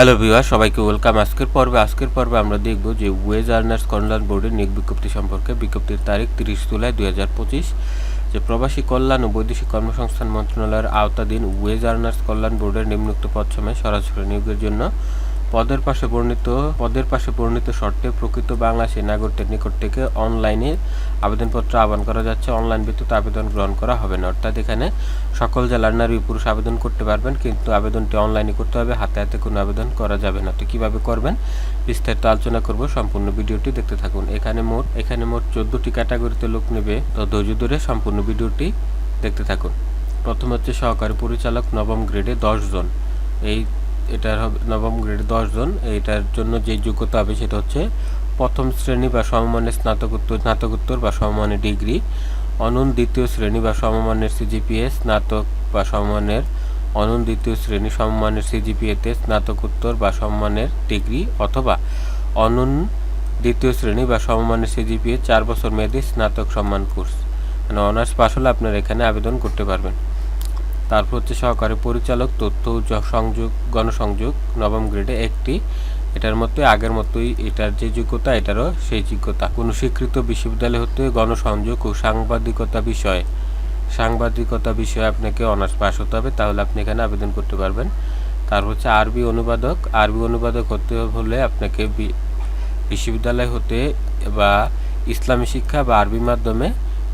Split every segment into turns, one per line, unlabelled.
Hello viewer, সবাইকে welcome. আজকের পর্বে আজকের পর্বে আমরা দেখব যে ওয়েজ আর্নার্স কল্যাণ বোর্ডের নিয়োগ বিজ্ঞপ্তি সম্পর্কে। বিজ্ঞপ্তির তারিখ তিরিশ জুলাই দুই হাজার পঁচিশ। যে প্রবাসী কল্যাণ ও বৈদেশিক কর্মসংস্থান মন্ত্রণালয়ের আওতাধীন ওয়েজ আর্নার্স কল্যাণ বোর্ডের নিম্নোক্ত পদ সময় সরাসরি নিয়োগের জন্য পদের পাশে বর্ণিত, পদের পাশে বর্ণিত শর্তে প্রকৃত বাংলাদেশী নাগরিকদের নিকট থেকে অনলাইনে আবেদনপত্র আহ্বান করা যাচ্ছে। অনলাইন ব্যতীত আবেদন গ্রহণ করা হবে না। অর্থাৎ এখানে সকল জেলার নারী পুরুষ আবেদন করতে পারবেন, কিন্তু আবেদনটি অনলাইনে করতে হবে, হাতে হাতে কোনো আবেদন করা যাবে না। তো কীভাবে করবেন? বিস্তারিত আলোচনা করব সম্পূর্ণ ভিডিওটি দেখতে থাকুন। এখানে মোট এখানে মোট চোদ্দোটি ক্যাটাগরিতে লোক নেবে। তো ধৈর্য ধরে সম্পূর্ণ ভিডিওটি দেখতে থাকুন। প্রথম হচ্ছে সহকারী পরিচালক, নবম গ্রেডে দশ জন। এই এটার হবে নবম গ্রেড দশ জন এইটার জন্য যে যোগ্যতা হবে সেটা হচ্ছে প্রথম শ্রেণি বা সমমানের স্নাতকোত্তর স্নাতকোত্তর বা সমমানের ডিগ্রি, অনন দ্বিতীয় শ্রেণি বা সমমানের সিজিপিএ, স্নাতক বা সমমানের, অনন দ্বিতীয় শ্রেণি, সমমানের সিজিপিএতে স্নাতকোত্তর বা সমমানের ডিগ্রি অথবা অনন দ্বিতীয় শ্রেণি বা সমমানের সিজিপিএ চার বছর মেয়াদী স্নাতক সম্মান কোর্স। মানে অনার্স পাস হলে আপনারা এখানে আবেদন করতে পারবেন। তারপর হচ্ছে সহকারী পরিচালক, তথ্য সংযোগ, গণসংযোগ, নবম গ্রেডে একটি। এটার মতোই আগের মতোই এটার যে যোগ্যতা, এটারও সেই যোগ্যতা। কোনো স্বীকৃত বিশ্ববিদ্যালয় হতে গণসংযোগ ও সাংবাদিকতা বিষয়ে। সাংবাদিকতা বিষয়ে আপনাকে অনার্স পাস হতে হবে, তাহলে আপনি এখানে আবেদন করতে পারবেন। তারপর হচ্ছে আরবি অনুবাদক। আরবি অনুবাদক হতে হলে আপনাকে বিশ্ববিদ্যালয় হতে বা ইসলামী শিক্ষা বা আরবি মাধ্যমে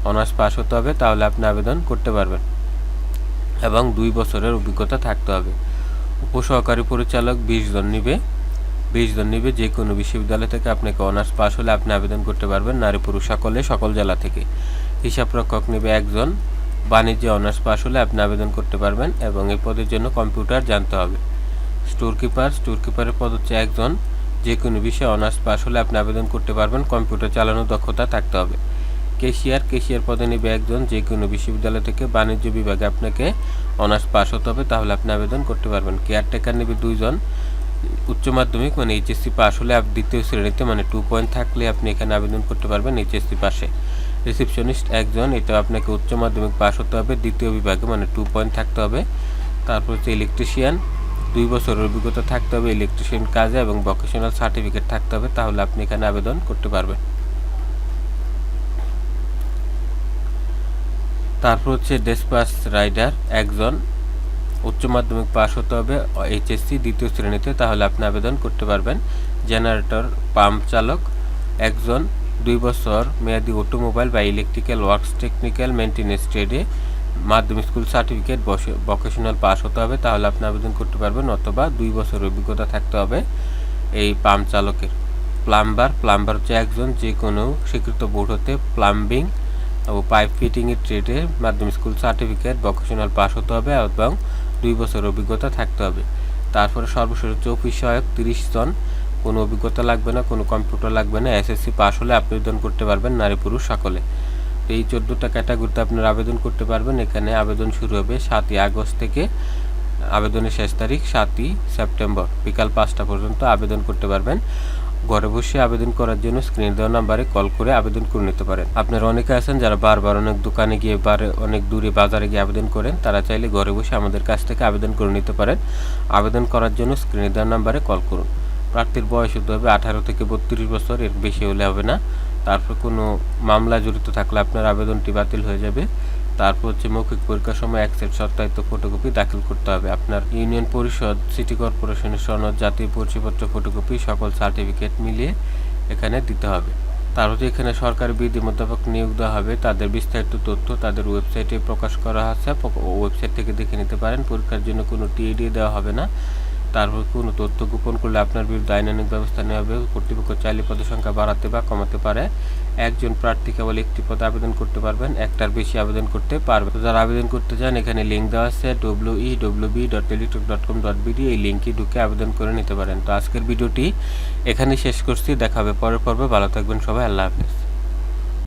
অনার্স পাস হতে হবে, তাহলে আপনি আবেদন করতে পারবেন। এবং দুই বছরের অভিজ্ঞতা থাকতে হবে। উপসহকারী পরিচালক বিশ জন নিবে। বিশ জন নিবে, যে কোনো বিশ্ববিদ্যালয় থেকে আপনাকে অনার্স পাস হলে আপনি আবেদন করতে পারবেন নারী পুরুষ সকলে, সকল জেলা থেকে। হিসাব রক্ষক নেবে একজন। বাণিজ্যে অনার্স পাস হলে আপনি আবেদন করতে পারবেন এবং এই পদের জন্য কম্পিউটার জানতে হবে। স্টোর কিপার, স্টোর কিপারের পদ হচ্ছে একজন। যে কোনো বিষয়ে অনার্স পাস হলে আপনি আবেদন করতে পারবেন, কম্পিউটার চালানোর দক্ষতা থাকতে হবে। কেশিয়ার কেশিয়ার পদে নেবে একজন যে কোনো বিশ্ববিদ্যালয় থেকে বাণিজ্য বিভাগে আপনাকে অনার্স পাস হতে হবে, তাহলে আপনি আবেদন করতে পারবেন। কেয়ারটেকার নেবে দুইজন, উচ্চ মাধ্যমিক মানে এইচএসসি পাস হলে দ্বিতীয় শ্রেণীতে মানে টু পয়েন্ট থাকলে আপনি এখানে আবেদন করতে পারবেন এইচএসসি পাশে। রিসেপশনিস্ট একজন, এটা আপনাকে উচ্চ মাধ্যমিক পাস হতে হবে, দ্বিতীয় বিভাগে মানে টু পয়েন্ট থাকতে হবে। তারপর হচ্ছে ইলেকট্রিশিয়ান দুই বছরের অভিজ্ঞতা থাকতে হবে ইলেকট্রিশিয়ান কাজে এবং ভোকেশনাল সার্টিফিকেট থাকতে হবে, তাহলে আপনি এখানে আবেদন করতে পারবেন। তারপর হচ্ছে ডেসপাস রাইডার একজন উচ্চ মাধ্যমিক পাস হতে হবে এইচএসসি দ্বিতীয় শ্রেণীতে, তাহলে আপনি আবেদন করতে পারবেন। জেনারেটর পাম্প চালক, একজন দুই বছর মেয়াদি অটোমোবাইল বা ইলেকট্রিক্যাল ওয়ার্কস টেকনিক্যাল মেনটেন্যান্স ট্রেডে মাধ্যমিক স্কুল সার্টিফিকেট ভোকেশনাল পাস হতে হবে, তাহলে আপনি আবেদন করতে পারবেন, অথবা দুই বছর অভিজ্ঞতা থাকতে হবে এই পাম্প চালকের। প্লাম্বার প্লাম্বার হচ্ছে একজন যে কোনো স্বীকৃত বোর্ড হতে প্লাম্বিং ও পাইপ ফিটিংয়ের ট্রেডে মাধ্যমিক স্কুল সার্টিফিকেট ভোকেশনাল পাস হতে হবে এবং দুই বছর অভিজ্ঞতা থাকতে হবে। তারপরে সর্বশেষ অফিস সহায়ক তিরিশ জন। কোনো অভিজ্ঞতা লাগবে না, কোনো কম্পিউটার লাগবে না এসএসসি পাস হলে আবেদন করতে পারবেন নারী পুরুষ সকলে। এই চোদ্দোটা ক্যাটাগরিতে আপনারা আবেদন করতে পারবেন। এখানে আবেদন শুরু হবে সাতই আগস্ট থেকে, আবেদনের শেষ তারিখ সাতই সেপ্টেম্বর। বিকাল পাঁচটা পর্যন্ত আবেদন করতে পারবেন। ঘরে বসে আবেদন করার জন্য স্ক্রিন দেওয়া নাম্বারে কল করে আবেদন করে নিতে পারেন। আপনারা অনেকে আছেন যারা বারবার অনেক দোকানে গিয়ে বার, অনেক দূরে বাজারে গিয়ে আবেদন করেন, তারা চাইলে ঘরে বসে আমাদের কাছ থেকে আবেদন করে নিতে পারেন। আবেদন করার জন্য স্ক্রিনে দেওয়া নাম্বারে কল করুন। প্রার্থীর বয়স হতে হবে আঠারো থেকে বত্রিশ বছর, এর বেশি হলে হবে না। তারপর কোনো মামলা জড়িত থাকলে আপনার আবেদনটি বাতিল হয়ে যাবে। তারপর হচ্ছে মৌখিক পরীক্ষার সময় এক সেট সত্যায়িত ফটোকপি দাখিল করতে হবে। আপনার ইউনিয়ন পরিষদ সিটি কর্পোরেশনের সনদ, জাতীয় পরিচয়পত্র ফটোকপি সকল সার্টিফিকেট মিলিয়ে এখানে দিতে হবে। তার হচ্ছে এখানে সরকারি বিধি মোতাবেক নিয়োগ দেওয়া হবে। তাদের বিস্তারিত তথ্য তাদের ওয়েবসাইটে প্রকাশ করা আছে। ওয়েবসাইট থেকে দেখে নিতে পারেন। পরীক্ষার জন্য কোনো টিএডি দেওয়া হবে না। তারপর কোনো তথ্য গোপন করলে আপনার বিরুদ্ধে আইনানুগ ব্যবস্থা নেওয়া হবে। কর্তৃপক্ষ চাইলে পদের সংখ্যা বাড়াতে বা কমাতে পারে। একজন প্রার্থী কেবল একটি পদে আবেদন করতে পারবেন, একটার বেশি আবেদন করতে পারবে যারা আবেদন করতে চান, এখানে লিঙ্ক দেওয়া আছে W E W B dot Teletalk dot com dot BD এই লিঙ্কে ঢুকে আবেদন করে নিতে পারেন। তো আজকের ভিডিওটি এখানে শেষ করছি দেখাবে পরের পর্বে। ভালো থাকবেন সবাই, আল্লাহ হাফেজ।